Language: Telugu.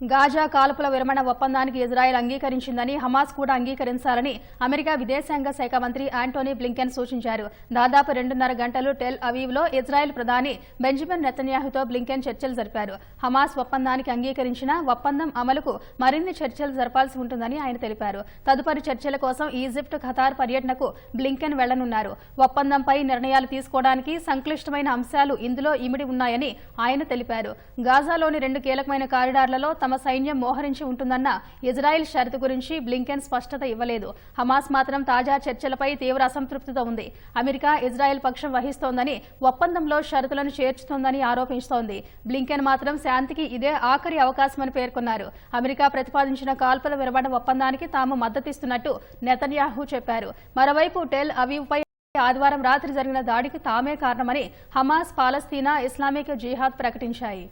గాజా కాల్పుల విరమణ ఒప్పందానికి ఇజ్రాయెల్ అంగీకరించిందని హమాస్ కూడా అంగీకరించాలని అమెరికా విదేశాంగ శాఖ మంత్రి ఆంటోనీ బ్లింకెన్ సూచించారు. దాదాపు రెండున్నర గంటలు టెల్ అవీవ్లో ఇజ్రాయెల్ ప్రధాని బెంజమిన్ నెతన్యాహుతో బ్లింకెన్ చర్చలు జరిపారు. హమాస్ ఒప్పందానికి అంగీకరించిన ఒప్పందం అమలుకు మరిన్ని చర్చలు జరపాల్సి ఉంటుందని ఆయన తెలిపారు. తదుపరి చర్చల కోసం ఈజిప్ట్ ఖతార్ పర్యటనకు బ్లింకెన్ వెళ్ళనున్నారు. ఒప్పందంపై నిర్ణయాలు తీసుకోవడానికి సంక్లిష్టమైన అంశాలు ఇందులో ఇమిడి ఉన్నాయని ఆయన తెలిపారు. గాజాలోని రెండు కీలకమైన కారిడార్లలో తమ సైన్యం మోహరించి ఉంటుందన్న ఇజ్రాయెల్ షరతు గురించి బ్లింకెన్ స్పష్టత ఇవ్వలేదు. హమాస్ మాత్రం తాజా చర్చలపై తీవ్ర అసంతృప్తితో ఉంది. అమెరికా ఇజ్రాయెల్ పక్షం వహిస్తోందని ఒప్పందంలో షరతులను చేర్చుతోందని ఆరోపిస్తోంది బ్లింకెన్ మాత్రం శాంతికి ఇదే ఆఖరి అవకాశమని పేర్కొన్నారు. అమెరికా ప్రతిపాదించిన కాల్పుల విరమణ ఒప్పందానికి తాము మద్దతిస్తున్నట్టు నెతన్యాహు చెప్పారు. మరోవైపు టెల్ అవీవ్పై ఆదివారం రాత్రి జరిగిన దాడికి తామే కారణమని హమాస్ పాలస్తీనా ఇస్లామిక్ జిహాద్ ప్రకటించాయి.